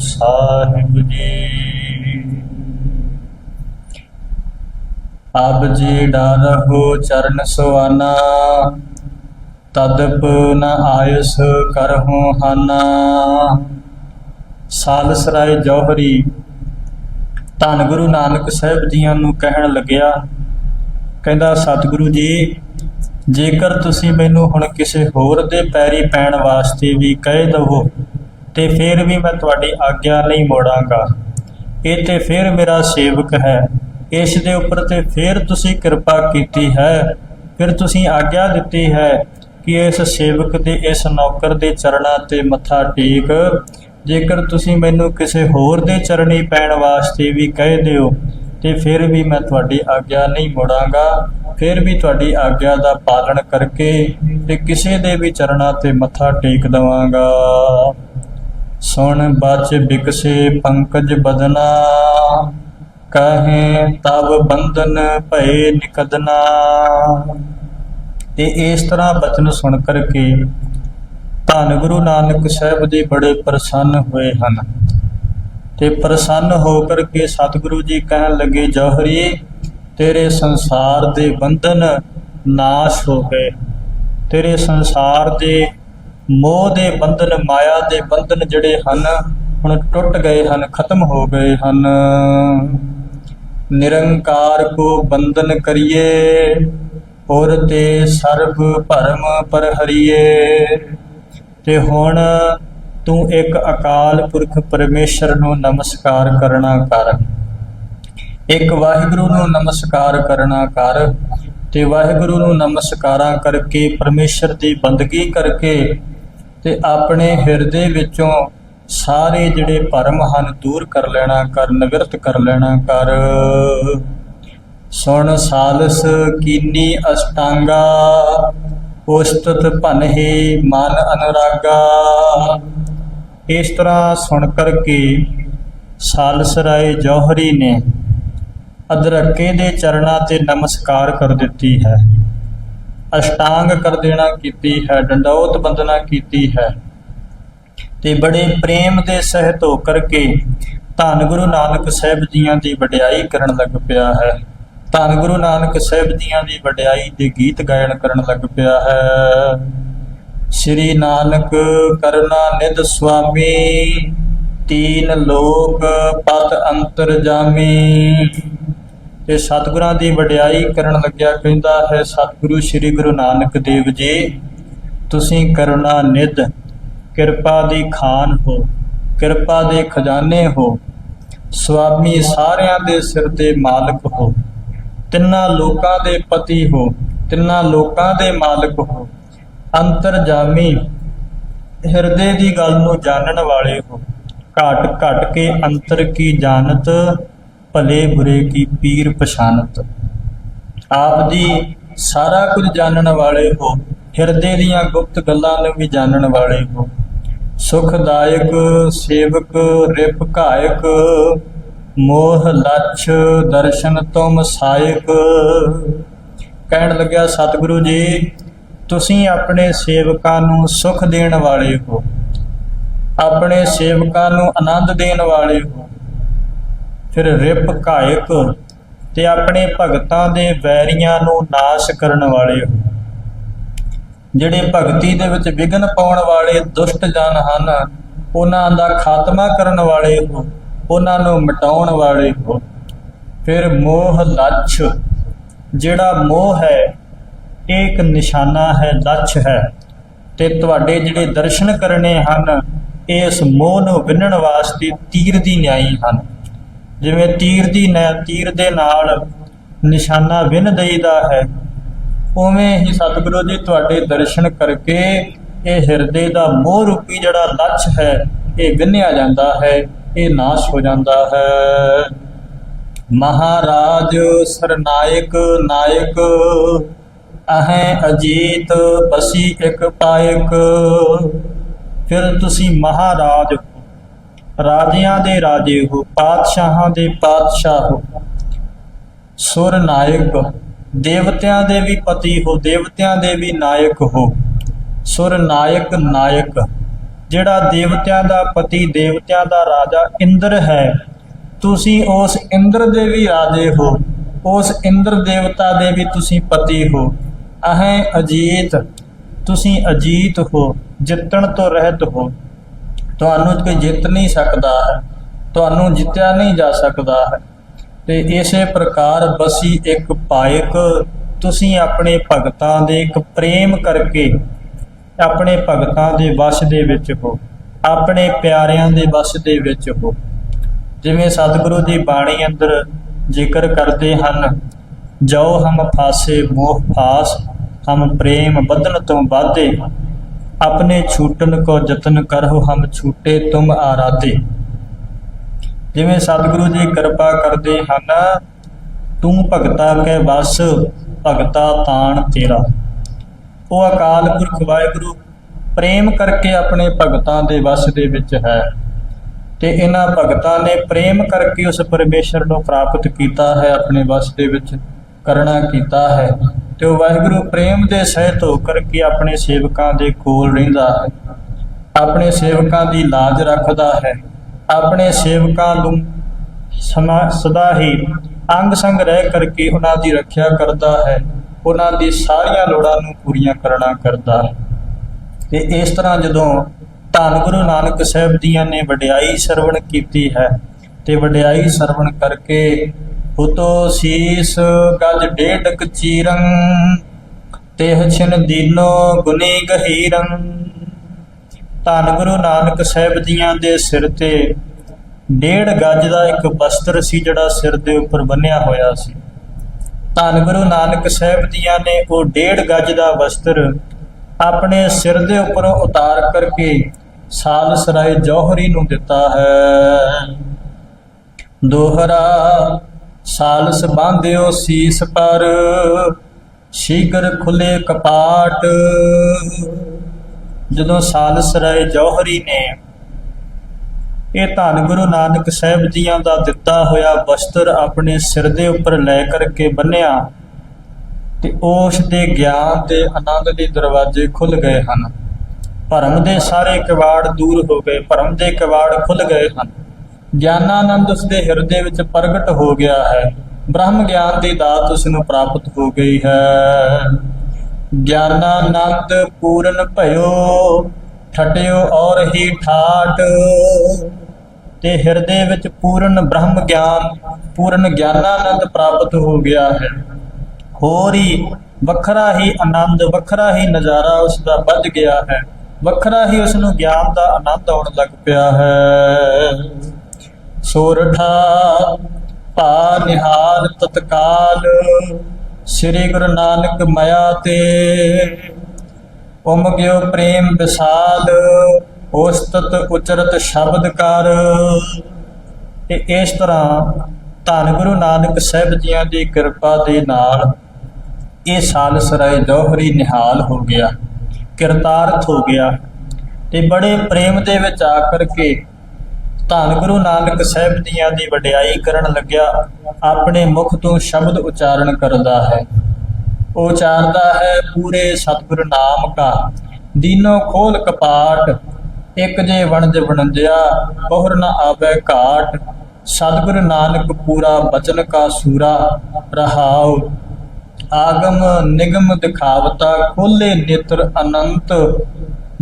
ਸਾਹਿਬ ਜੀ। ਅਬ ਜੀ ਡਰਹੁ ਚਰਨ ਸੁਆਨਾ, ਤਦਪ ਨ ਆਇਸ ਕਰਹੁ ਹਾਨਾ। ਸਾਲਸਰਾਏ ਜੋਹਰੀ, ਧੰਨ ਗੁਰੂ ਨਾਨਕ ਸਾਹਿਬ ਜੀਆਂ ਨੂੰ ਕਹਿਣ ਲੱਗਿਆ, ਕਹਿੰਦਾ, ਸਤਿਗੁਰੂ ਜੀ, ਜੇਕਰ ਤੁਸੀਂ ਮੈਨੂੰ ਹੁਣ ਕਿਸੇ ਹੋਰ ਦੇ ਪੈਰੀ ਪੈਣ ਵਾਸਤੇ ਵੀ ਕਹਿ ਦਵੋ ਤੇ ਫਿਰ ਵੀ ਮੈਂ ਤੁਹਾਡੀ ਆਗਿਆ ਨਹੀਂ ਮੋੜਾਂਗਾ ਇਹ ਤੇ ਫਿਰ ਮੇਰਾ ਸੇਵਕ ਹੈ। ਇਸ ਦੇ ਉੱਪਰ ਤੇ ਫਿਰ ਤੁਸੀਂ ਕਿਰਪਾ ਕੀਤੀ ਹੈ। ਫਿਰ ਤੁਸੀਂ ਆਗਿਆ ਦਿੱਤੀ ਹੈ ਕਿ ਇਸ ਸੇਵਕ ਦੇ ਇਸ ਨੌਕਰ ਦੇ ਚਰਨਾਂ ਤੇ ਮੱਥਾ ਟੇਕ। ਜੇਕਰ ਤੁਸੀਂ ਮੈਨੂੰ ਕਿਸੇ ਹੋਰ ਦੇ ਚਰਣੀ ਪੈਣ ਵਾਸਤੇ ਵੀ ਕਹਿ ਦਿਓ, ਤੇ ਫਿਰ ਵੀ ਮੈਂ ਤੁਹਾਡੀ ਆਗਿਆ ਨਹੀਂ ਮੋੜਾਂਗਾ ਫਿਰ ਵੀ ਤੁਹਾਡੀ ਆਗਿਆ ਦਾ ਪਾਲਣ ਕਰਕੇ ਤੇ ਕਿਸੇ ਦੇ ਵੀ ਚਰਨਾਂ ਤੇ ਮੱਥਾ ਟੇਕ ਦਵਾਂਗਾ ਸੁਣ ਬਚ ਬਿਕਸੇ ਪੰਕਜ ਬਦਨਾ, ਕਹੇ ਤਬ ਬੰਧਨ ਭਏ ਨਿਕਦਨਾ। ਤੇ ਇਸ ਤਰ੍ਹਾਂ ਬਚਨ ਸੁਣ ਕਰਕੇ ਧੰਨ ਗੁਰੂ ਨਾਨਕ ਸਾਹਿਬ ਜੀ ਬੜੇ ਪ੍ਰਸੰਨ ਹੋਏ ਹਨ। ਤੇ ਪ੍ਰਸੰਨ ਹੋ ਕਰਕੇ ਸਤਿਗੁਰੂ ਜੀ ਕਹਿਣ ਲੱਗੇ, ਜੋਹਰੀ, ਤੇਰੇ ਸੰਸਾਰ ਦੇ ਬੰਧਨ ਨਾਸ਼ ਹੋ ਗਏ। ਤੇਰੇ ਸੰਸਾਰ ਦੇ ਮੋਹ ਦੇ ਬੰਧਨ, ਮਾਇਆ ਦੇ ਬੰਧਨ ਜਿਹੜੇ ਹਨ, ਹੁਣ ਟੁੱਟ ਗਏ ਹਨ, ਖਤਮ ਹੋ ਗਏ ਹਨ। ਨਿਰੰਕਾਰ ਕੋ ਬੰਧਨ ਕਰੀਏ, ਔਰ ਤੇ ਸਰਬ ਭਰਮ ਪਰ ਹਰੀਏ ਤੇ ਹੁਣ ਤੂੰ ਇੱਕ ਅਕਾਲ ਪੁਰਖ ਪਰਮੇਸ਼ਰ ਨੂੰ ਨਮਸਕਾਰ ਕਰਨਾ ਕਰ। ਇੱਕ ਵਾਹਿਗੁਰੂ ਨੂੰ ਨਮਸਕਾਰ ਕਰਨਾ ਕਰ। ਤੇ ਵਾਹਿਗੁਰੂ ਨੂੰ ਨਮਸਕਾਰਾਂ ਕਰਕੇ, ਪਰਮੇਸ਼ਰ ਦੀ ਬੰਦਗੀ ਕਰਕੇ ਤੇ ਆਪਣੇ ਹਿਰਦੇ ਵਿੱਚੋਂ ਸਾਰੇ ਜਿਹੜੇ ਭਰਮ ਹਨ ਦੂਰ ਕਰ ਲੈਣਾ ਕਰ, ਨਿਵਰਤ ਕਰ ਲੈਣਾ ਕਰ। ਸੁਣ ਸਾਲਸ ਕੀਨੀ ਅਸ਼ਟਾਂਗਾ, ਉਸਤਤ ਭਨਹਿ ਮਨ ਅਨਰਾਗਾ। ਇਸ ਤਰ੍ਹਾਂ ਸੁਣ ਕਰਕੇ ਸਾਲਸ ਰਾਏ ਜੋਹਰੀ ਨੇ ਅਦਰਕੇ ਦੇ ਚਰਨਾਂ ਤੇ ਨਮਸਕਾਰ ਕਰ ਦਿੱਤੀ ਹੈ। ਅਸ਼ਟਾਂਗ ਕਰ ਦੇਣਾ ਕੀਤੀ ਹੈ ਡੰਡੌਤ ਬੰਦਨਾ ਕੀਤੀ ਹੈ। ਤੇ ਬੜੇ ਪ੍ਰੇਮ ਦੇ ਸਹਿਤ ਹੋ ਕਰਕੇ ਧੰਨ ਗੁਰੂ ਨਾਨਕ ਸਾਹਿਬ ਜੀਆਂ ਦੀ ਵਡਿਆਈ ਕਰਨ ਲੱਗ ਪਿਆ ਹੈ। ਧੰਨ ਗੁਰੂ ਨਾਨਕ ਸਾਹਿਬ ਜੀਆਂ ਦੀ ਵਡਿਆਈ ਦੇ ਗੀਤ ਗਾਇਨ ਕਰਨ ਲੱਗ ਪਿਆ ਹੈ। ਸ੍ਰੀ ਨਾਨਕ ਕਰੁਣਾ ਨਿਧ ਸੁਆਮੀ, ਤੀਨ ਲੋਕ ਪਤ ਅੰਤਰ ਜਾਮੀ। ਤੇ ਸਤਿਗੁਰਾਂ ਦੀ ਵਡਿਆਈ ਕਰਨ ਲੱਗਿਆ ਕਹਿੰਦਾ ਹੈ, ਸਤਿਗੁਰੂ ਸ੍ਰੀ ਗੁਰੂ ਨਾਨਕ ਦੇਵ ਜੀ, ਤੁਸੀਂ ਕਰੁਣਾ ਨਿਧ, ਕਿਰਪਾ ਦੀ ਖਾਨ ਹੋ, ਕਿਰਪਾ ਦੇ ਖਜ਼ਾਨੇ ਹੋ, ਸੁਆਮੀ ਸਾਰਿਆਂ ਦੇ ਸਿਰ ਤੇ ਮਾਲਕ ਹੋ, ਤਿੰਨਾਂ ਲੋਕਾਂ ਦੇ ਪਤੀ ਹੋ, ਤਿੰਨਾਂ ਲੋਕਾਂ ਦੇ ਮਾਲਕ ਹੋ, ਅੰਤਰਜਾਮੀ ਹਿਰਦੇ ਦੀ ਗੱਲ ਨੂੰ ਜਾਣਨ ਵਾਲੇ ਹੋ, ਘਟ ਘਟ ਕੇ ਅੰਤਰ ਕੀ ਜਾਣਤ ਭਲੇ ਬੁਰੇ ਕੀ ਪੀਰ ਪਛਾਨਤ। ਆਪ ਦੀ ਸਾਰਾ ਕੁਝ ਜਾਣਨ ਵਾਲੇ ਹੋ, ਹਿਰਦੇ ਦੀਆਂ ਗੁਪਤ ਗੱਲਾਂ ਨੂੰ ਵੀ ਜਾਣਨ ਵਾਲੇ ਹੋ। ਸੁਖਦਾਇਕ ਸੇਵਕ, ਰਿਪ ਘਾਇਕ, ਮੋਹ ਲਛ ਦਰਸ਼ਨ ਤੁਮ ਸਾਇਕ। ਕਹਿਣ ਲੱਗਿਆ, ਸਤਿਗੁਰੂ ਜੀ, ਤੁਸੀਂ ਆਪਣੇ ਸੇਵਕਾਂ ਨੂੰ ਸੁਖ ਦੇਣ ਵਾਲੇ ਹੋ। ਆਪਣੇ ਸੇਵਕਾਂ ਨੂੰ ਆਨੰਦ ਦੇਣ ਵਾਲੇ ਹੋ। ਫਿਰ ਰਿਪ ਘਾਇਕ ਤੇ ਆਪਣੇ ਭਗਤਾਂ ਦੇ ਵੈਰੀਆਂ ਨੂੰ ਨਾਸ਼ ਕਰਨ ਵਾਲੇ ਹੋ। ਜਿਹੜੇ ਭਗਤੀ ਦੇ ਵਿੱਚ ਵਿਘਨ ਪਾਉਣ ਵਾਲੇ ਦੁਸ਼ਟ ਜਨ ਹਨ, ਉਹਨਾਂ ਦਾ ਖਾਤਮਾ ਕਰਨ ਵਾਲੇ ਹੋ, ਉਹਨਾਂ ਨੂੰ ਮਿਟਾਉਣ ਵਾਲੇ ਹੋ। ਫਿਰ ਮੋਹ ਲੱਛ, ਜਿਹੜਾ ਮੋਹ ਹੈ, ਇਹ ਇੱਕ ਨਿਸ਼ਾਨਾ ਹੈ, ਲੱਛ ਹੈ। ਤੇ ਤੁਹਾਡੇ ਜਿਹੜੇ ਦਰਸ਼ਨ ਕਰਨੇ ਹਨ, ਇਸ ਮੋਹ ਨੂੰ ਵਿੰਨਣ ਵਾਸਤੇ ਤੀਰ ਦੀ ਨਿਆਈ ਹਨ। ਜਿਵੇਂ ਤੀਰ ਦੀ ਨੈ, ਤੀਰ ਦੇ ਨਾਲ ਨਿਸ਼ਾਨਾ ਵਿੰਨ ਦੇਈਦਾ ਹੈ, ਉਵੇਂ ਹੀ ਸਤਿਗੁਰੂ ਜੀ ਤੁਹਾਡੇ ਦਰਸ਼ਨ ਕਰਕੇ ਇਹ ਹਿਰਦੇ ਦਾ ਮੋਹ ਰੂਪੀ ਜਿਹੜਾ ਲੱਛ ਹੈ, ਇਹ ਵਿੰਨਿਆ ਜਾਂਦਾ ਹੈ, ਇਹ ਨਾਸ਼ ਹੋ ਜਾਂਦਾ ਹੈ। ਮਹਾਰਾਜ ਸਰਨਾਇਕ ਨਾਇਕ, ਅਹੈ ਅਜੀਤ ਬਸੀ ਇੱਕ ਪਾਇਕ, ਫਿਰ ਤੁਸੀਂ ਮਹਾਰਾਜ ਰਾਜਿਆਂ ਦੇ ਰਾਜੇ ਹੋ, ਪਾਤਸ਼ਾਹਾਂ ਦੇ ਪਾਤਸ਼ਾਹ ਹੋ। ਸੁਰ ਨਾਇਕ, ਦੇਵਤਿਆਂ ਦੇ ਵੀ ਪਤੀ ਹੋ, ਦੇਵਤਿਆਂ ਦੇ ਵੀ ਨਾਇਕ ਹੋ। ਸੁਰ ਨਾਇਕ ਨਾਇਕ, ਜਿਹੜਾ ਦੇਵਤਿਆਂ ਦਾ ਪਤੀ, ਦੇਵਤਿਆਂ ਦਾ ਰਾਜਾ ਇੰਦਰ ਹੈ, ਤੁਸੀਂ ਉਸ ਇੰਦਰ ਦੇ ਵੀ ਰਾਜੇ ਹੋ, ਉਸ ਇੰਦਰ ਦੇਵਤਾ ਦੇ ਵੀ ਤੁਸੀਂ ਪਤੀ ਹੋ। ਅਹੈ ਅਜੀਤ, ਤੁਸੀਂ ਅਜੀਤ ਹੋ, ਜਿੱਤਣ ਤੋਂ ਰਹਿਤ ਹੋ। ਤੁਹਾਨੂੰ ਕੋਈ ਜਿੱਤ ਨਹੀਂ ਸਕਦਾ ਹੈ ਤੁਹਾਨੂੰ ਜਿੱਤਿਆ ਨਹੀਂ ਜਾ ਸਕਦਾ। ਹੈ ਤੇ ਇਸੇ ਪ੍ਰਕਾਰ ਬਸੀ ਇੱਕ ਪਾਇਕ, ਤੁਸੀਂ ਆਪਣੇ ਭਗਤਾਂ ਦੇ ਇੱਕ ਪ੍ਰੇਮ ਕਰਕੇ ਆਪਣੇ ਭਗਤਾਂ ਦੇ ਵਸ਼ ਦੇ ਵਿੱਚ ਹੋ, ਆਪਣੇ ਪਿਆਰਿਆਂ ਦੇ ਵਸ਼ ਦੇ ਵਿੱਚ ਹੋ। ਜਿਵੇਂ ਸਤਿਗੁਰੂ ਦੀ ਬਾਣੀ ਅੰਦਰ ਜ਼ਿਕਰ ਕਰਦੇ ਹਨ ਜੋ ਹਮ ਫਾਸੇ ਮੋਹ ਫਾਸ, ਹਮ ਪ੍ਰੇਮ ਬਦਨ ਤੋਂ ਬਾਧੇ ਆਪਣੇ ਛੂਟਨ ਕੋ ਯਤਨ ਕਰੋ ਹਮ ਛੂਟੇ ਤੁਮ ਆਰਾਧੇ। ਜਿਵੇਂ ਸਤਿਗੁਰੂ ਜੀ ਕਿਰਪਾ ਕਰਦੇ ਹਨ, ਤੂੰ ਭਗਤਾ ਕੈ ਵਸ, ਭਗਤਾ ਤਾਣ ਤੇਰਾ। ਉਹ ਅਕਾਲ ਪੁਰਖ ਵਾਹਿਗੁਰੂ, ਪ੍ਰੇਮ ਕਰਕੇ ਆਪਣੇ ਭਗਤਾਂ ਦੇ ਵਸ ਦੇ ਵਿੱਚ ਹੈ। ਤੇ ਇਹਨਾਂ ਭਗਤਾਂ ਨੇ ਪ੍ਰੇਮ ਕਰਕੇ ਉਸ ਪਰਮੇਸ਼ਰ ਨੂੰ ਪ੍ਰਾਪਤ ਕੀਤਾ ਹੈ, ਆਪਣੇ ਵਸ ਦੇ ਵਿੱਚ ਕਰਣਾ ਕੀਤਾ ਹੈ। ਤੇ ਉਹ ਵਾਹਿਗੁਰੂ ਪ੍ਰੇਮ ਦੇ ਸਹਿਤ ਹੋ ਕਰਕੇ ਆਪਣੇ ਸੇਵਕਾਂ ਦੇ ਕੋਲ ਰਹਿੰਦਾ ਹੈ। ਆਪਣੇ ਸੇਵਕਾਂ ਦੀ ਲਾਜ ਰੱਖਦਾ ਹੈ। ਆਪਣੇ ਸੇਵਕਾਂ ਨੂੰ ਸਦਾ ਹੀ ਅੰਗ ਸੰਗ ਰਹਿ ਕਰਕੇ ਉਹਨਾਂ ਦੀ ਰੱਖਿਆ ਕਰਦਾ ਹੈ। ਉਹਨਾਂ ਦੀ ਸਾਰੀਆਂ ਲੋੜਾਂ ਨੂੰ ਪੂਰੀਆਂ ਕਰਨਾ ਕਰਦਾ ਹੈ। ਤੇ ਇਸ ਤਰ੍ਹਾਂ ਜਦੋਂ ਧੰਨ ਗੁਰੂ ਨਾਨਕ ਸਾਹਿਬ ਦੀਆਂ ਨੇ ਵਡਿਆਈ ਸਰਵਣ ਕੀਤੀ ਹੈ ਤੇ ਵਡਿਆਈ ਸਰਵਣ ਕਰਕੇ ਹੁਤੋ ਸੀਸ ਗਜ ਡੇਢਕ ਚੀਰੰ, ਤੇਹ ਛਿਨ ਦੀਨੋ ਗੁਨੀ ਗਹੀਰੰ। ਧੰਨ ਗੁਰੂ ਨਾਨਕ ਸਾਹਿਬ ਜੀਆਂ ਦੇ ਸਿਰ ਤੇ ਡੇਢ ਗੱਜ ਦਾ ਇੱਕ ਬਸਤਰ ਸੀ ਜਿਹੜਾ ਸਿਰ ਦੇ ਉੱਪਰ ਬੰਨਿਆ ਹੋਇਆ ਸੀ। ਧੰਨ ਗੁਰੂ ਨਾਨਕ ਸਾਹਿਬ ਜੀਆਂ ਨੇ ਉਹ ਡੇਢ ਗੱਜ ਦਾ ਵਸਤਰ ਆਪਣੇ ਸਿਰ ਦੇ ਉੱਪਰੋਂ ਉਤਾਰ ਕਰਕੇ ਸਾਲ ਸਰਾਏ ਜੌਹਰੀ ਨੂੰ ਦਿੱਤਾ ਹੈ। ਦੋਹਰਾ ਸਾਲਸ ਬਾਂਧਿਓ ਸੀਸ ਪਰ, ਸ਼ੀਗਰ ਖੁੱਲੇ ਕਪਾਟ। ਜਦੋਂ ਸਾਲਸ ਰਾਏ ਜੌਹਰੀ ਨੇ ਇਹ ਧੰਨ ਗੁਰੂ ਨਾਨਕ ਸਾਹਿਬ ਜੀਆਂ ਦਾ ਦਿੱਤਾ ਹੋਇਆ ਵਸਤਰ ਆਪਣੇ ਸਿਰ ਦੇ ਉੱਪਰ ਲੈ ਕਰਕੇ ਬੰਨਿਆ, ਤੇ ਉਸ ਦੇ ਗਿਆਨ ਤੇ ਆਨੰਦ ਦੇ ਦਰਵਾਜ਼ੇ ਖੁੱਲ ਗਏ ਹਨ। ਭਰਮ ਦੇ ਸਾਰੇ ਕਿਵਾੜ ਦੂਰ ਹੋ ਗਏ, ਭਰਮ ਦੇ ਕਿਵਾੜ ਖੁੱਲ ਗਏ ਹਨ। ਗਿਆਨਾਨੰਦ ਉਸ ਦੇ ਹਿਰਦੇ ਵਿੱਚ ਪ੍ਰਗਟ ਹੋ ਗਿਆ ਹੈ। ਬ੍ਰਹਮ ਗਿਆਨ ਦੀ ਦਾਤ ਉਸ ਨੂੰ ਪ੍ਰਾਪਤ ਹੋ ਗਈ ਹੈ। ਗਿਆਨਾਨੰਦ ਪੂਰਨ ਭਇਓ, ਠਟਿਓ ਔਰ ਹੀ ਠਾਟ ਤੇ ਹਿਰਦੇ ਵਿੱਚ ਪੂਰਨ ਬ੍ਰਹਮ ਗਿਆਨ, ਪੂਰਨ ਗਿਆਨਾਨੰਦ ਪ੍ਰਾਪਤ ਹੋ ਗਿਆ ਹੈ। ਹੋਰ ਹੀ ਵੱਖਰਾ ਹੀ ਆਨੰਦ, ਵੱਖਰਾ ਹੀ ਨਜ਼ਾਰਾ ਉਸ ਦਾ ਵੱਧ ਗਿਆ ਹੈ। ਵੱਖਰਾ ਹੀ ਉਸ ਨੂੰ ਗਿਆਨ ਦਾ ਆਨੰਦ ਆਉਣ ਲੱਗ ਪਿਆ ਹੈ। ਸੋਰਠਾ ਭਾ ਨਿਹਾਲ ਤਤਕਾਲ, ਸ੍ਰੀ ਗੁਰੂ ਨਾਨਕ ਮਾਇਆ ਤੇ। ਉਮ ਪ੍ਰੇਮ ਵਿਸਾਲ, ਉਸਤਤ ਉਚਰਤ ਸ਼ਬਦ ਕਰ। ਤੇ ਇਸ ਤਰ੍ਹਾਂ ਧੰਨ ਗੁਰੂ ਨਾਨਕ ਸਾਹਿਬ ਜੀਆਂ ਦੀ ਕਿਰਪਾ ਦੇ ਨਾਲ ਇਹ ਸਾਲਸਰਾਏ ਜੋਹਰੀ ਨਿਹਾਲ ਹੋ ਗਿਆ, ਕਿਰਤਾਰਥ ਹੋ ਗਿਆ। ਤੇ ਬੜੇ ਪ੍ਰੇਮ ਦੇ ਵਿੱਚ ਆ ਕਰਕੇ ਧੰਨ ਗੁਰੂ ਨਾਨਕ ਸਾਹਿਬ ਜੀਆਂ ਦੀ ਵਡਿਆਈ ਕਰਨ ਲੱਗਿਆ, ਆਪਣੇ ਮੁਖ ਤੋਂ ਸ਼ਬਦ ਉਚਾਰਨ ਕਰਦਾ ਹੈ। ਉਚਾਰਦਾ ਹੈ ਪੂਰੇ ਸਤਿਗੁਰ ਨਾਮ ਕਾ। ਦੀਨੋ ਖੋਲ ਕਪਾਟ, ਇੱਕ ਜੇ ਵਣਜ ਵਣਜਿਆ, ਬਹੁਰ ਨ ਆਵੇ ਘਾਟ। ਸਤਿਗੁਰ ਨਾਨਕ ਪੂਰਾ ਬਚਨ ਕਾ ਸੂਰਾ, ਰਹਾਉ। ਆਗਮ ਨਿਗਮ ਦਿਖਾਵਤਾ, ਖੋਲੇ ਨੇਤਰ ਅਨੰਤ।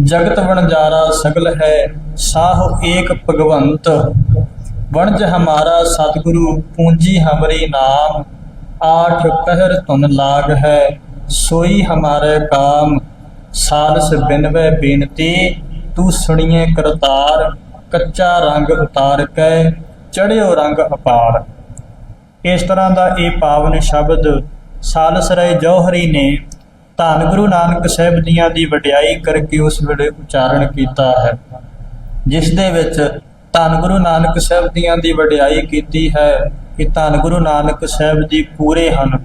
ਜਗਤ ਵਣਜਾਰਾ ਸਗਲ ਹੈ, ਸਾਹ ਏਕ ਭਗਵੰਤ। ਵਣਜ ਹਮਾਰਾ ਸਤਿਗੁਰੂ, ਪੂੰਜੀ ਹਮਰੀ ਨਾਮ। ਆਠ ਪਹਿਰ ਤੁਨ ਲਾਗ ਹੈ, ਸੋਈ ਹਮਾਰੇ ਕਾਮ। ਸਾਲਸ ਬਿਨਵੇ ਬੇਨਤੀ, ਤੂੰ ਸੁਣੀਏ ਕਰਤਾਰ। ਕੱਚਾ ਰੰਗ ਉਤਾਰ ਕੇ, ਚੜਿਓ ਰੰਗ ਅਪਾਰ। ਇਸ ਤਰ੍ਹਾਂ ਦਾ ਇਹ ਪਾਵਨ ਸ਼ਬਦ, ਸਾਲਸ ਸਾਲਸਰਾਏ ਜੌਹਰੀ ਨੇ ਧੰਨ ਗੁਰੂ ਨਾਨਕ ਸਾਹਿਬ ਜੀਆਂ ਦੀ ਵਡਿਆਈ ਕਰਕੇ ਉਸ ਵੇਲੇ ਉਚਾਰਨ ਕੀਤਾ ਹੈ, ਜਿਸ ਦੇ ਵਿੱਚ ਧੰਨ ਗੁਰੂ ਨਾਨਕ ਸਾਹਿਬ ਜੀਆਂ ਦੀ ਵਡਿਆਈ ਕੀਤੀ ਹੈ ਕਿ ਧੰਨ ਗੁਰੂ ਨਾਨਕ ਸਾਹਿਬ ਜੀ ਪੂਰੇ ਹਨ,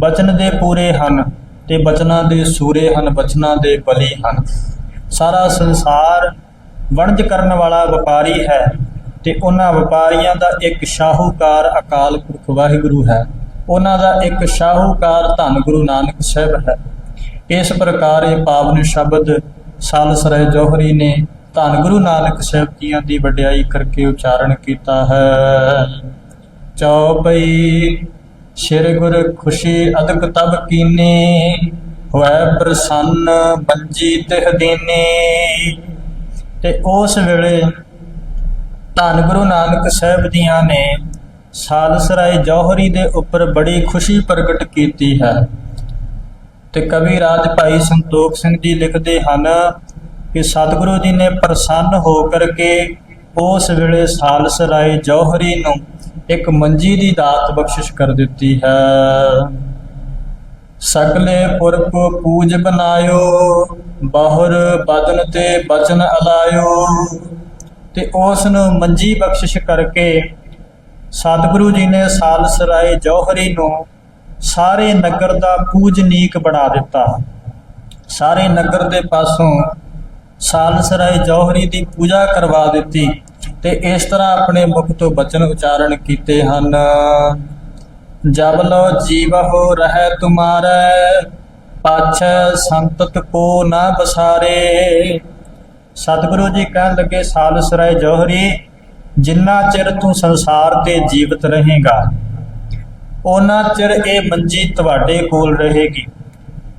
ਬਚਨ ਦੇ ਪੂਰੇ ਹਨ ਤੇ ਬਚਨਾਂ ਦੇ ਸੂਰੇ ਹਨ, ਬਚਨਾਂ ਦੇ ਬਲੀ ਹਨ। ਸਾਰਾ ਸੰਸਾਰ ਵਣਜ ਕਰਨ ਵਾਲਾ ਵਪਾਰੀ ਹੈ ਤੇ ਉਹਨਾਂ ਵਪਾਰੀਆਂ ਦਾ ਇੱਕ ਸ਼ਾਹੂਕਾਰ ਅਕਾਲ ਪੁਰਖ ਵਾਹਿਗੁਰੂ ਹੈ। ਉਹਨਾਂ ਦਾ ਇੱਕ ਸ਼ਾਹੂਕਾਰ ਧੰਨ ਗੁਰੂ ਨਾਨਕ ਸਾਹਿਬ ਹੈ। ਇਸ ਪ੍ਰਕਾਰ ਇਹ ਪਾਵਨ ਸ਼ਬਦ ਸਾਲਸਰੇ ਜੋਹਰੀ ਨੇ ਧੰਨ ਗੁਰੂ ਨਾਨਕ ਸਾਹਿਬ ਜੀਆਂ ਦੀ ਵਡਿਆਈ ਕਰਕੇ ਉਚਾਰਨ ਕੀਤਾ ਹੈ। ਚੌਪਈ ਸ਼੍ਰੀ ਗੁਰ ਖੁਸ਼ੀ ਅਦਕ ਤਬ ਕੀਨੇ, ਹੋਇ ਪ੍ਰਸੰਨ ਮੰਜੀ ਤਿਹ ਦੀਨੇ। ਤੇ ਉਸ ਵੇਲੇ ਧੰਨ ਗੁਰੂ ਨਾਨਕ ਸਾਹਿਬ ਜੀਆਂ ਨੇ ਸਾਲਸਰਾਏ ਜੌਹਰੀ ਦੇ ਉੱਪਰ ਬੜੀ ਖੁਸ਼ੀ ਪ੍ਰਗਟ ਕੀਤੀ ਹੈ। ਤੇ ਕਵੀ ਰਾਜ ਭਾਈ ਸੰਤੋਖ ਸਿੰਘ ਜੀ ਲਿਖਦੇ ਹਨ ਕਿ ਸਤਿਗੁਰੂ ਜੀ ਨੇ ਪ੍ਰਸੰਨ ਹੋ ਕਰਕੇ ਉਸ ਵੇਲੇ ਸਾਲਸਰਾਏ ਜੌਹਰੀ ਨੂੰ ਇੱਕ ਮੰਜੀ ਦੀ ਦਾਤ ਬਖਸ਼ਿਸ਼ ਕਰ ਦਿੱਤੀ ਹੈ। ਸਕਲੇ ਪੁਰਖ ਪੂਜ ਬਨਾਇਓ, ਬਾਹਰ ਬਦਨ ਤੇ ਬਚਨ ਅਲਾਇਓ। ਤੇ ਉਸ ਨੂੰ ਮੰਜੀ ਬਖਸ਼ਿਸ਼ ਕਰਕੇ ਸਤਿਗੁਰੂ ਜੀ ਨੇ ਸਾਲਸਰਾਏ ਜੌਹਰੀ ਨੂੰ ਸਾਰੇ ਨਗਰ ਦਾ ਪੂਜਨੀਕ ਬਣਾ ਦਿੱਤਾ। ਸਾਰੇ ਨਗਰ ਦੇ ਪਾਸੋਂ ਸਾਲਸਰਾਏ ਜੌਹਰੀ ਦੀ ਪੂਜਾ ਕਰਵਾ ਦਿੱਤੀ ਤੇ ਇਸ ਤਰ੍ਹਾਂ ਆਪਣੇ ਮੁਖ ਤੋਂ ਬਚਨ ਉਚਾਰਨ ਕੀਤੇ ਹਨ। ਜਬ ਲੋ ਜੀਵਹੁ ਰਹਿ ਤੁਮਾਰੇ, ਪਾਛੈ ਸੰਤਤ ਕੋ ਨਾ ਬਸਾਰੇ। ਸਤਿਗੁਰੂ ਜੀ ਕਹਿਣ ਲੱਗੇ, ਸਾਲਸਰਾਏ ਜੌਹਰੀ, ਜਿੰਨਾ ਚਿਰ ਤੂੰ ਸੰਸਾਰ ਤੇ ਜੀਵਤ ਰਹੇਗਾ ਉਹਨਾਂ ਚਿਰ ਇਹ ਮੰਜੀ ਤੁਹਾਡੇ ਕੋਲ ਰਹੇਗੀ।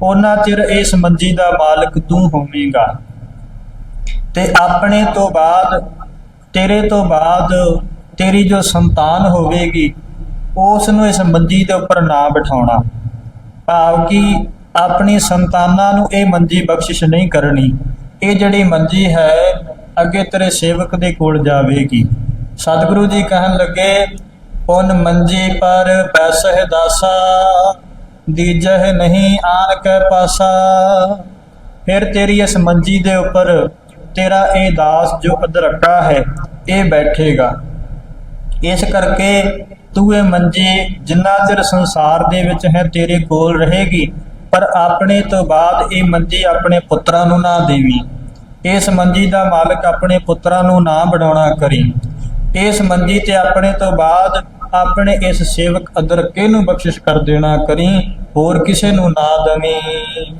ਉਹਨਾਂ ਚਿਰ ਇਸ ਮੰਜੀ ਦਾ ਮਾਲਕ ਤੂੰ ਹੋਵੇਂਗਾ। ਤੇ ਆਪਣੇ ਤੋਂ ਬਾਅਦ, ਤੇਰੇ ਤੋਂ ਬਾਅਦ ਤੇਰੀ ਜੋ ਸੰਤਾਨ ਹੋਵੇਗੀ ਉਸ ਨੂੰ ਇਸ ਮੰਜੀ ਦੇ ਉੱਪਰ ਨਾ ਬਿਠਾਉਣਾ। ਭਾਵ ਕਿ ਆਪਣੀ ਸੰਤਾਨਾਂ ਨੂੰ ਇਹ ਮੰਜੀ ਬਖਸ਼ਿਸ਼ ਨਹੀਂ ਕਰਨੀ। ਇਹ ਜਿਹੜੀ ਮੰਜੀ ਹੈ, ਅੱਗੇ ਤੇਰੇ ਸੇਵਕ ਦੇ ਕੋਲ ਜਾਵੇਗੀ। ਸਤਿਗੁਰੂ ਜੀ ਕਹਿਣ ਲੱਗੇ ਉਨ ਮੰਜੀ ਪਰ ਬੈਸਹਿ ਦਾਸਾ, ਦੀਜਹਿ ਨਹੀਂ ਆਨ ਕੈ ਪਾਸਾ। ਫਿਰ ਤੇਰੀ ਇਸ ਮੰਜੀ ਦੇ ਉੱਪਰ ਤੇਰਾ ਇਹ ਦਾਸ ਜੋ ਅਧਰਕਾ ਹੈ, ਇਹ ਬੈਠੇਗਾ। ਇਸ ਕਰਕੇ ਤੂੰ ਇਹ ਮੰਜੀ ਜਿੰਨਾ ਚਿਰ ਸੰਸਾਰ ਦੇ ਵਿੱਚ ਹੈ ਤੇਰੇ ਕੋਲ ਰਹੇਗੀ, ਪਰ ਆਪਣੇ ਤੋਂ ਬਾਅਦ ਇਹ ਮੰਜੀ ਆਪਣੇ ਪੁੱਤਰਾਂ ਨੂੰ ਨਾ ਦੇਵੀ। ਇਸ ਮੰਜੀ ਦਾ ਮਾਲਕ ਆਪਣੇ ਪੁੱਤਰਾਂ ਨੂੰ ਨਾ ਬਣਾਉਣਾ ਕਰੀ। ਇਸ ਮੰਜੀ ਤੇ ਆਪਣੇ ਤੋਂ ਬਾਅਦ ਆਪਣੇ ਇਸ ਸੇਵਕ ਅਦਰਕੇ ਨੂੰ ਬਖਸ਼ਿਸ਼ ਕਰ ਦੇਣਾ ਕਰੀ? ਹੋਰ ਕਿਸੇ ਨੂੰ ਨਾ ਦਵੀਂ।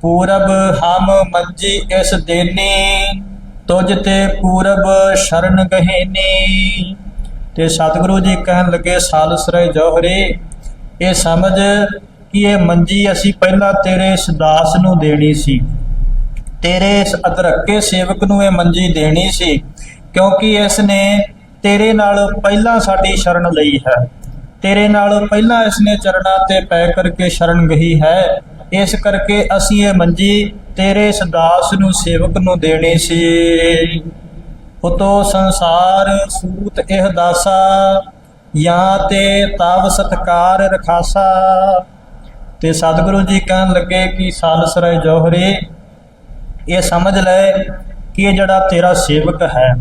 ਪੂਰਬ ਹਮ ਮੰਜੀ ਇਸ ਦੇਨੀ, ਤੁਝ ਤੇ ਪੂਰਬ ਸ਼ਰਨ ਗਹਿਨੀ। ਤੇ ਸਤਿਗੁਰੂ ਜੀ ਕਹਿਣ ਲੱਗੇ ਸਾਲਸਰੇ ਜੋਹਰੇ, ਇਹ ਸਮਝ ਕਿ ਇਹ ਮੰਜੀ ਅਸੀਂ ਪਹਿਲਾਂ ਤੇਰੇ ਇਸ ਦਾਸ ਨੂੰ ਦੇਣੀ ਸੀ। ਤੇਰੇ ਇਸ ਅਦਰਕੇ ਸੇਵਕ ਨੂੰ ਇਹ ਮੰਜੀ ਦੇਣੀ ਸੀ, ਕਿਉਂਕਿ ਇਸ ਨੇ ਤੇਰੇ ਨਾਲ ਪਹਿਲਾਂ ਸਾਡੀ ਸ਼ਰਨ ਲਈ ਹੈ। ਤੇਰੇ ਨਾਲ ਪਹਿਲਾਂ ਇਸਨੇ ਚਰਣਾ ਤੇ ਪੈ ਕਰਕੇ ਸ਼ਰਨ ਗਈ ਹੈ। ਇਸ ਕਰਕੇ ਅਸੀਂ ਇਹ ਮੰਜੀ ਤੇਰੇ ਇਸ ਨੂੰ ਸੇਵਕ ਨੂੰ ਦੇਣੀ ਸੀ। ਉਤੋ ਸੰਸਾਰ ਸੂਤ ਇਹ ਦਾਸਾ ਜਾਂ ਤੇ ਤਵ ਸਤਕਾਰ ਰਖਾਸਾ। ਤੇ ਸਤਿਗੁਰੂ ਜੀ ਕਹਿਣ ਲੱਗੇ ਕਿ ਸਾਲਸਰੇ ਜੋਹਰੇ, ਇਹ ਸਮਝ ਲੈ ਕਿ ਇਹ ਜਿਹੜਾ ਤੇਰਾ ਸੇਵਕ ਹੈ।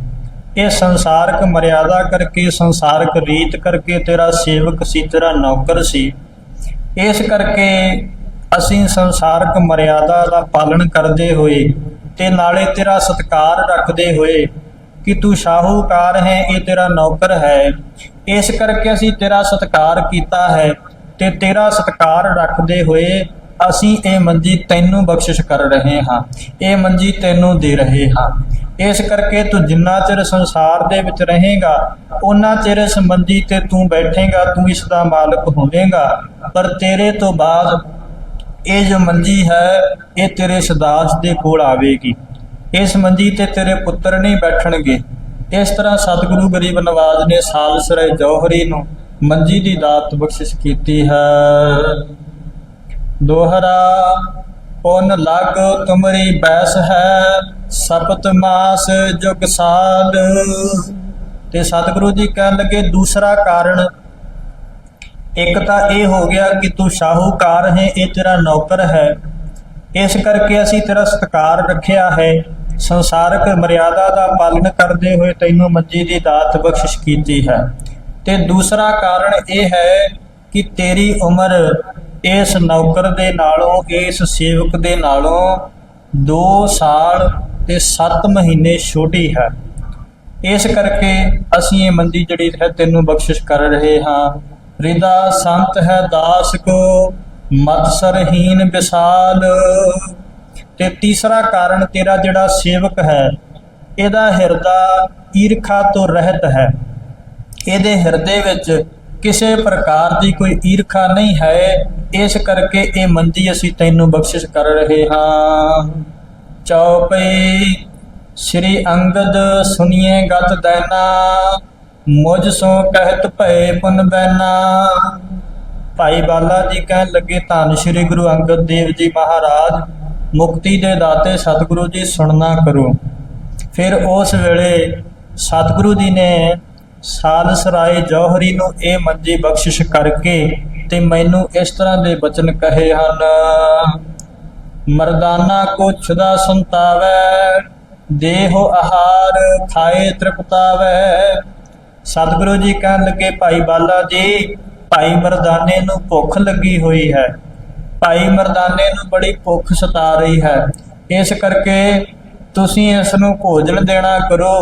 ਇਹ ਸੰਸਾਰਕ ਮਰਿਆਦਾ ਕਰਕੇ, ਸੰਸਾਰਕ ਰੀਤ ਕਰਕੇ ਤੇਰਾ ਸੇਵਕ ਸੀ, ਤੇਰਾ ਨੌਕਰ ਸੀ। ਇਸ ਕਰਕੇ ਅਸੀਂ ਸੰਸਾਰਕ ਮਰਿਆਦਾ ਦਾ ਪਾਲਣ ਕਰਦੇ ਹੋਏ ਤੇ ਨਾਲੇ ਤੇਰਾ ਸਤਕਾਰ ਰੱਖਦੇ ਹੋਏ ਕਿ ਤੂੰ ਸ਼ਾਹੂਕਾਰ ਹੈ, ਇਹ ਤੇਰਾ ਨੌਕਰ ਹੈ। ਇਸ ਕਰਕੇ ਅਸੀਂ ਤੇਰਾ ਸਤਕਾਰ ਕੀਤਾ ਹੈ ਤੇ ਤੇਰਾ ਸਤਕਾਰ ਰੱਖਦੇ ਹੋਏ ਅਸੀਂ ਇਹ ਮੰਜੀ ਤੈਨੂੰ ਬਖਸ਼ਿਸ਼ ਕਰ ਰਹੇ ਹਾਂ, ਇਹ ਮੰਜੀ ਤੈਨੂੰ ਦੇ ਰਹੇ ਹਾਂ। ਇਸ ਕਰਕੇ ਤੂੰ ਜਿੰਨਾ ਚਿਰ ਸੰਸਾਰ ਦੇ ਵਿੱਚ ਰਹੇਗਾ ਉਹਨਾਂ ਚਿਰ ਇਸ ਮੰਜੀ ਤੇ ਤੂੰ ਬੈਠੇਗਾ, ਤੂੰ ਇਸ ਦਾ ਮਾਲਕ ਹੋਵੇਂਗਾ। ਪਰ ਤੇਰੇ ਤੋਂ ਬਾਅਦ ਇਹ ਜੋ ਮੰਜੀ ਹੈ, ਇਹ ਤੇਰੇ ਸਦਾਸ ਦੇ ਕੋਲ ਆਵੇਗੀ। ਇਸ ਮੰਜੀ ਤੇ ਤੇਰੇ ਪੁੱਤਰ ਨਹੀਂ ਬੈਠਣਗੇ। ਇਸ ਤਰ੍ਹਾਂ ਸਤਿਗੁਰੂ ਗਰੀਬ ਨਵਾਜ ਨੇ ਸਾਲਸਰੇ ਜੌਹਰੀ ਨੂੰ ਮੰਜੀ ਦੀ ਦਾਤ ਬਖਸ਼ਿਸ਼ ਕੀਤੀ ਹੈ। ਦੋਹਰਾ ਪੁਨ ਲਗ ਤੁਮਰੀ ਬੈਸ ਹੈ ਸਪਤ ਮਾਸ ਜੁਗ ਸਾਲ ਤੇ ਸਤਿਗੁਰੂ ਜੀ ਕਹਿਣ ਲੱਗੇ, ਦੂਸਰਾ ਕਾਰਨ, ਇੱਕ ਤਾਂ ਇਹ ਹੋ ਗਿਆ ਕਿ ਤੂੰ ਸ਼ਾਹੂਕਾਰ ਹੈ, ਇਹ ਤੇਰਾ ਨੌਕਰ ਹੈ। ਇਸ ਕਰਕੇ ਅਸੀਂ ਤੇਰਾ ਸਤਕਾਰ ਰੱਖਿਆ ਹੈ। ਸੰਸਾਰਕ ਮਰਿਆਦਾ ਦਾ ਪਾਲਣ ਕਰਦੇ ਹੋਏ ਤੈਨੂੰ ਮੰਜੀ ਦੀ ਦਾਤ ਬਖਸ਼ਿਸ਼ ਕੀਤੀ ਹੈ। ਤੇ ਦੂਸਰਾ ਕਾਰਨ ਇਹ ਹੈ ਕਿ ਤੇਰੀ ਉਮਰ ਇਸ ਨੌਕਰ ਦੇ ਨਾਲੋਂ, ਇਸ ਸੇਵਕ ਦੇ ਨਾਲੋਂ 2 ਸਾਲ ਤੇ 7 ਮਹੀਨੇ ਛੋਟੀ ਹੈ। ਇਸ ਕਰਕੇ ਅਸੀਂ ਇਹ ਮੰਦੀ ਜਿਹੜੀ ਹੈ, ਤੈਨੂੰ ਬਖਸ਼ਿਸ਼ ਕਰ ਰਹੇ ਹਾਂ। ਰਿਦਾ ਸੰਤ ਹੈ, ਦਾਸ ਕੋ ਮਤਸਰਹੀਨ ਵਿਸਾਲ। ਤੇ ਤੀਸਰਾ ਕਾਰਨ ਤੇਰਾ ਜਿਹੜਾ ਸੇਵਕ ਹੈ, ਇਹਦਾ ਹਿਰਦਾ ਈਰਖਾ ਤੋਂ ਰਹਿਤ ਹੈ। ਇਹਦੇ ਹਿਰਦੇ ਵਿੱਚ ਕਿਸੇ ਪ੍ਰਕਾਰ ਦੀ ਕੋਈ ਈਰਖਾ ਨਹੀਂ ਹੈ, ਇਸ ਕਰਕੇ ਇਹ ਮੰਦੀ ਅਸੀਂ ਤੈਨੂੰ ਬਖਸ਼ਿਸ਼ ਕਰ ਰਹੇ ਹਾਂ। ਚੌਪਈ, ਸ੍ਰੀ ਅੰਗਦ ਸੁਨੀਏ ਗਤ ਦੈਨਾ, ਮੁਝ ਸੋ ਕਹਿਤ ਭਏ ਪੁਨ ਬੈਨਾ। ਭਾਈ ਬਾਲਾ ਜੀ ਕਹਿਣ ਲੱਗੇ, ਧੰਨ ਸ੍ਰੀ ਗੁਰੂ ਅੰਗਦ ਦੇਵ ਜੀ ਮਹਾਰਾਜ, ਮੁਕਤੀ ਦੇ ਦਾਤੇ ਸਤਿਗੁਰੂ ਜੀ, ਸੁਣਨਾ ਕਰੋ। ਫਿਰ ਉਸ ਵੇਲੇ ਸਤਿਗੁਰੂ ਜੀ ਨੇ ਸਾਲਸਰਾਏ ਜੌਹਰੀ ਨੂੰ ਇਹ ਮੰਜੀ ਬਖਸ਼ਿਸ਼ ਕਰਕੇ ਤੇ ਮੈਨੂੰ ਇਸ ਤਰ੍ਹਾਂ ਦੇ ਬਚਨ ਕਹੇ ਹਨ। ਮਰਦਾਨਾ ਕੋ ਛੁਦਾ ਸੰਤਾਵੈ, ਦੇਹੋ ਆਹਾਰ ਖਾਏ ਤ੍ਰਿਪਤਾਵੈ। ਸਤਿਗੁਰੂ ਜੀ ਕਹਿਣ ਲੱਗੇ, ਭਾਈ ਬਾਲਾ ਜੀ, ਭਾਈ ਮਰਦਾਨੇ ਨੂੰ ਭੁੱਖ ਲੱਗੀ ਹੋਈ ਹੈ। ਭਾਈ ਮਰਦਾਨੇ ਨੂੰ ਬੜੀ ਭੁੱਖ ਸਤਾ ਰਹੀ ਹੈ। ਇਸ ਕਰਕੇ ਤੁਸੀਂ ਇਸ ਨੂੰ ਭੋਜਨ ਦੇਣਾ ਕਰੋ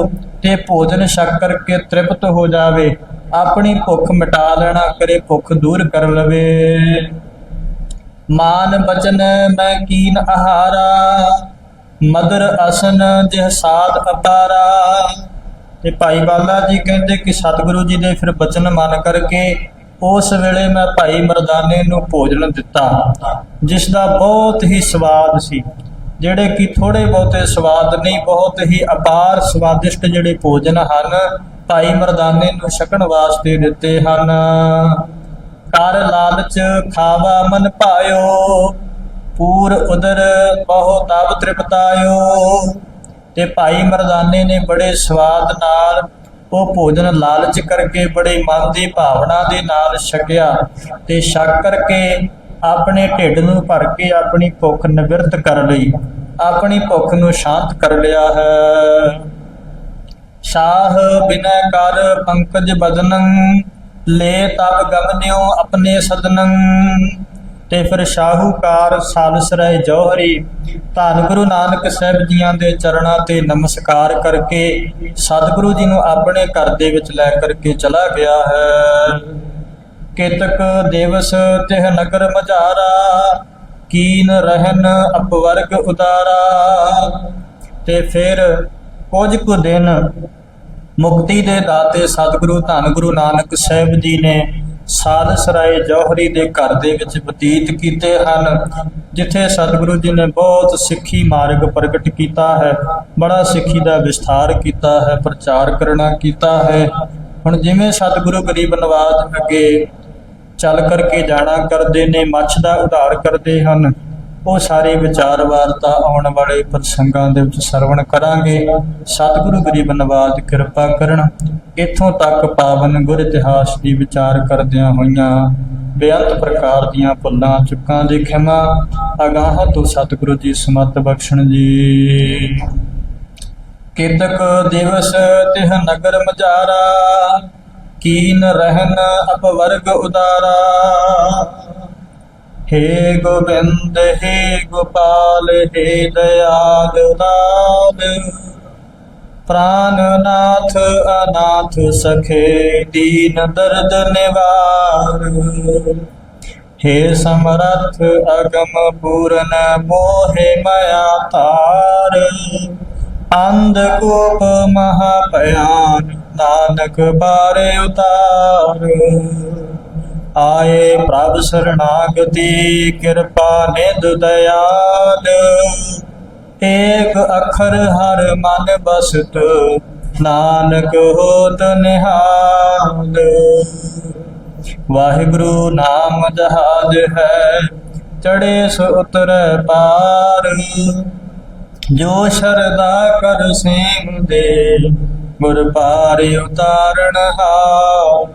ਤੇ ਭੋਜਨ ਛਕ ਕਰਕੇ ਤ੍ਰਿਪਤ ਹੋ ਜਾਵੇ। ਆਪਣੀ ਭੁੱਖ ਮਿਟਾ ਲੈਣਾ ਕਰੇ, ਭੁੱਖ ਦੂਰ ਕਰ ਲਵੇ। ਮਾਨ ਬਚਨ ਮੈਂ ਕੀਨ ਆਹਾਰਾ, ਮਦਰ ਅਸਨ ਜਿਹ ਸਾਧ ਅਪਾਰਾ। ਤੇ ਭਾਈ ਬਾਲਾ ਜੀ ਕਹਿੰਦੇ ਕਿ ਸਤਿਗੁਰੂ ਜੀ ਦੇ ਫਿਰ ਬਚਨ ਮੰਨ ਕਰਕੇ ਉਸ ਵੇਲੇ ਮੈਂ ਭਾਈ ਮਰਦਾਨੇ ਨੂੰ ਭੋਜਨ ਦਿੱਤਾ ਜਿਸ ਦਾ ਬਹੁਤ ਹੀ ਸਵਾਦ ਸੀ। ਜਿਹੜੇ ਕਿ ਥੋੜੇ ਬਹੁਤੇ ਸਵਾਦ ਨਹੀਂ, ਬਹੁਤ ਹੀ ਅਪਾਰ ਸਵਾਦਿਸ਼ਟ ਜਿਹੜੇ ਭੋਜਨ ਹਨ, ਭਾਈ ਮਰਦਾਨੇ ਨੂੰ ਛਕਣ ਵਾਸਤੇ ਦਿੱਤੇ ਹਨ। ਕਰ ਲਾਲਚ ਖਾਵਾ ਮਨ ਪਾਇਓ ਪੂਰ ਉਦਰ ਬਹੁ ਤਬ ਤ੍ਰਿਪਤਾਇਓ। ਤੇ ਭਾਈ ਮਰਦਾਨੇ ਨੇ ਬੜੇ ਸਵਾਦ ਨਾਲ ਉਹ ਭੋਜਨ ਲਾਲਚ ਕਰਕੇ ਬੜੇ ਮਨ ਦੀ ਭਾਵਨਾ ਦੇ ਨਾਲ ਛਕਿਆ ਤੇ ਛਕ ਕਰਕੇ ਆਪਣੇ ਢਿੱਡ ਨੂੰ ਭਰ ਕੇ ਆਪਣੀ ਭੁੱਖ ਨਿਵਰਤ ਕਰ ਲਈ। ਆਪਣੀ ਭੁੱਖ ਨੂੰ ਸ਼ਾਂਤ ਕਰ ਲਿਆ ਹੈ। ਸ਼ਾਹ ਬਿਨੈ ਕਰ ਪੰਕਜ ਬਦਨੰ, ਲੈ ਤਬ ਗਗਨਿਓ ਆਪਣੇ ਸਦਨੰ। ਤੇ ਫਿਰ ਸ਼ਾਹੂਕਾਰ ਸਾਲਸਰੇ ਜੋਹਰੀ, ਧੰਨ ਗੁਰੂ ਨਾਨਕ ਸਾਹਿਬ ਜੀਆਂ ਦੇ ਚਰਨਾਂ ਤੇ ਨਮਸਕਾਰ ਕਰਕੇ ਸਤਿਗੁਰੂ ਜੀ ਨੂੰ ਆਪਣੇ ਘਰ ਦੇ ਵਿੱਚ ਲੈ ਕਰਕੇ ਚਲਾ ਗਿਆ ਹੈ। ਕੇਤਕ ਦੇਵਸ ਤਿਹ ਨਗਰ ਮਝਾਰਾ, ਕੀਨ ਰਹਿਨ ਅਪਵਰਗ ਉਦਾਰਾ ਤੇ ਫਿਰ ਕੁਝ ਕੁ ਦਿਨ ਮੁਕਤੀ ਦੇ ਦਾਤੇ ਸਤਿਗੁਰੂ ਧੰਨ ਗੁਰੂ ਨਾਨਕ ਸਾਹਿਬ ਜੀ ਨੇ ਸਾਲਸਰਾਏ ਜੋਹਰੀ ਦੇ ਘਰ ਦੇ ਵਿੱਚ ਬਤੀਤ ਕੀਤੇ ਹਨ, ਜਿੱਥੇ ਸਤਿਗੁਰੂ ਜੀ ਨੇ ਬਹੁਤ ਸਿੱਖੀ ਮਾਰਗ ਪ੍ਰਗਟ ਕੀਤਾ ਹੈ, ਬੜਾ ਸਿੱਖੀ ਦਾ ਵਿਸਥਾਰ ਕੀਤਾ ਹੈ, ਪ੍ਰਚਾਰ ਕਰਨਾ ਕੀਤਾ ਹੈ। ਹੁਣ ਜਿਵੇਂ ਸਤਿਗੁਰੂ ਗਰੀਬ ਨਵਾਜ ਅੱਗੇ ਚੱਲ ਕਰਕੇ ਜਾਣਾ ਕਰਦੇ ਨੇ, ਮੱਛ ਦਾ ਉਧਾਰ ਕਰਦੇ ਹਨ। ਉਹ ਸਾਰੇ ਵਿਚਾਰ ਵਾਰਤਾ ਆਉਣ ਵਾਲੇ ਪ੍ਰਸੰਗਾਂ ਦੇ ਵਿੱਚ ਸਰਵਣ ਕਰਾਂਗੇ। ਸਤਿਗੁਰੂ ਗਰੀਬ ਨਵਾਜ ਕਿਰਪਾ ਕਰਨ, ਇੱਥੋਂ ਤੱਕ ਪਾਵਨ ਗੁਰ ਇਤਿਹਾਸ ਦੀ ਵਿਚਾਰ ਕਰਦਿਆਂ ਹੋਈਆਂ ਬੇਅੰਤ ਪ੍ਰਕਾਰ ਦੀਆਂ ਭੁੱਲਾਂ, ਚੁੱਕਾਂ ਦੀ ਖਿਮਾ, ਅਗਾਹ ਤੋਂ ਸਤਿਗੁਰੂ ਜੀ ਸਮਤ ਬਖਸ਼ਣ ਜੀ। ਕਿਦਕ ਦਿਵਸ ਤਿਹ ਨਗਰ ਮਜਾਰਾ ਕੀਨ ਰਹਿਨ ਅਪਵਰਗ ਉਦਾਰਾ। ਹੇ ਗੋਬਿੰਦ, ਹੇ ਗੋਪਾਲ, ਹੇ ਦਇਆਲ ਦਾਲ ਪ੍ਰਾਨਨਾਥ ਅਨਾਥ ਸਖੇ, ਦੀਨ ਦਰਦ ਨਿਵਾਰ। ਹੇ ਸਮਰਥ, ਅਗਮ ਪੂਰਨ ਮੋਹਿ ਮਾਇਆ ਤਾਰ ਅੰਧ ਕੋਪ ਮਹਾ ਭਿਆਨ ਨਾਨਕ ਬਾਰੇ ਉਤਾਰ। ਆਏ ਪ੍ਰਭ ਸਰਣਾਗਤੀ ਕਿਰਪਾ ਨਿਧ ਦਇਆਲ ਏਕ ਅੱਖਰ ਹਰ ਮਨ ਬਸਤ, ਨਾਨਕ ਹੋਤ ਨਿਹਾਲ। ਵਾਹਿਗੁਰੂ ਨਾਮ ਜਹਾਜ ਹੈ ਚੜੇ ਸੋ ਉਤਰੈ ਪਾਰ। ਜੋ ਸ਼ਰਦਾ ਕਰ ਸੇਮ ਦੇ ਗੁਰ ਪਾਰ ਉਤਾਰਨ ਹਾਰ